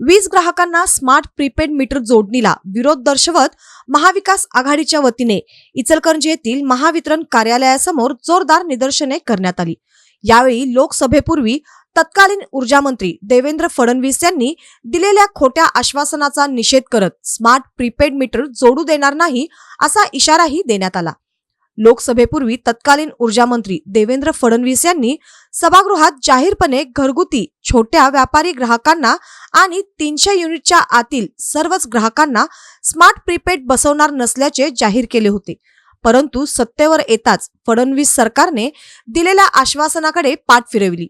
वीज ग्राहकांना smart prepaid metre जोडणीला विरोध दर्शवत महाविकास आघाडीच्या वतीने इचलकरंजी येथील महावितरण कार्यालयासमोर जोरदार निदर्शने करण्यात आली. यावेळी लोकसभेपूर्वी तत्कालीन ऊर्जामंत्री देवेंद्र फडणवीस यांनी दिलेल्या खोट्या आश्वासनाचा निषेध करत स्मार्ट प्रीपेड मीटर जोडू देणार नाही असा इशाराही देण्यात आला. लोकसभेपूर्वी तत्कालीन ऊर्जामंत्री देवेंद्र फडणवीस यांनी सभागृहात जाहीरपणे घरगुती छोट्या व्यापारी ग्राहकांना आणि तीनशे युनिटच्या आतील सर्वच ग्राहकांना स्मार्ट प्रीपेड बसवणार नसल्याचे जाहीर केले होते. परंतु सत्तेवर येताच फडणवीस सरकारने दिलेल्या आश्वासनाकडे पाठ फिरविली.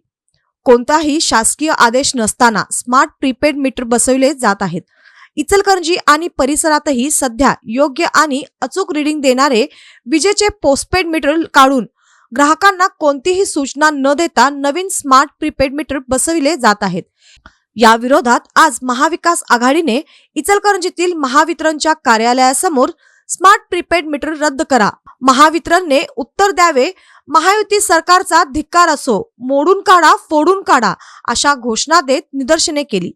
कोणताही शासकीय आदेश नसताना स्मार्ट प्रीपेड मीटर बसविले जात आहेत. इचलकरंजी आणि परिसरातही सध्या योग्य आणि अचूक रिडिंग देणारे विजेचे पोस्टपेड मीटर काढून ग्राहकांना कोणतीही सूचना न देता नवीन स्मार्ट प्रीपेड मीटर बसविले जात आहेत. या विरोधात आज महाविकास आघाडीने इचलकरंजीतील महावितरणच्या कार्यालयासमोर स्मार्ट प्रीपेड मीटर रद्द करा. महावितरणने उत्तर द्यावे महायुती सरकारचा धिक्कार असो मोडून काढा फोडून काढा अशा घोषणा देत निदर्शने केली.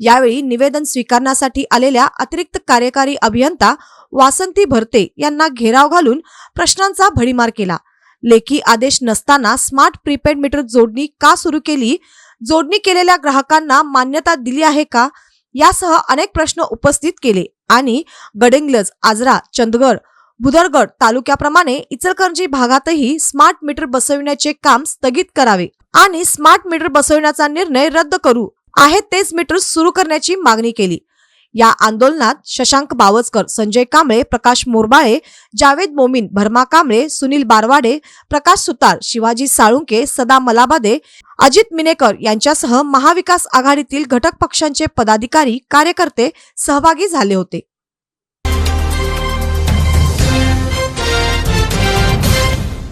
यावेळी निवेदन स्वीकारण्यासाठी आलेल्या अतिरिक्त कार्यकारी अभियंता वासंती भरते यांना घेराव घालून प्रश्नांचा भडीमार केला. लेखी आदेश नसताना स्मार्ट प्रीपेड मीटर जोडणी का सुरू केली? जोडणी केलेल्या ग्राहकांना मान्यता दिली आहे का? यासह अनेक प्रश्न उपस्थित केले आणि गडिंग्लज आजरा चंदगड भुदरगड तालुक्याप्रमाणे इचलकरंजी भागातही स्मार्ट मीटर बसविण्याचे काम स्थगित करावे आणि स्मार्ट मीटर बसविण्याचा निर्णय रद्द करू. आहेत तेच मीटर सुरू करण्याची मागणी केली. या आंदोलनात शशांक बावचकर संजय कांबळे प्रकाश मोरबाळे जावेद मोमीन भरमा कांबळे सुनील बारवाडे प्रकाश सुतार शिवाजी साळुंके सदा मलाबादे अजित मिनेकर यांच्यासह महाविकास आघाडीतील घटक पक्षांचे पदाधिकारी कार्यकर्ते सहभागी झाले होते.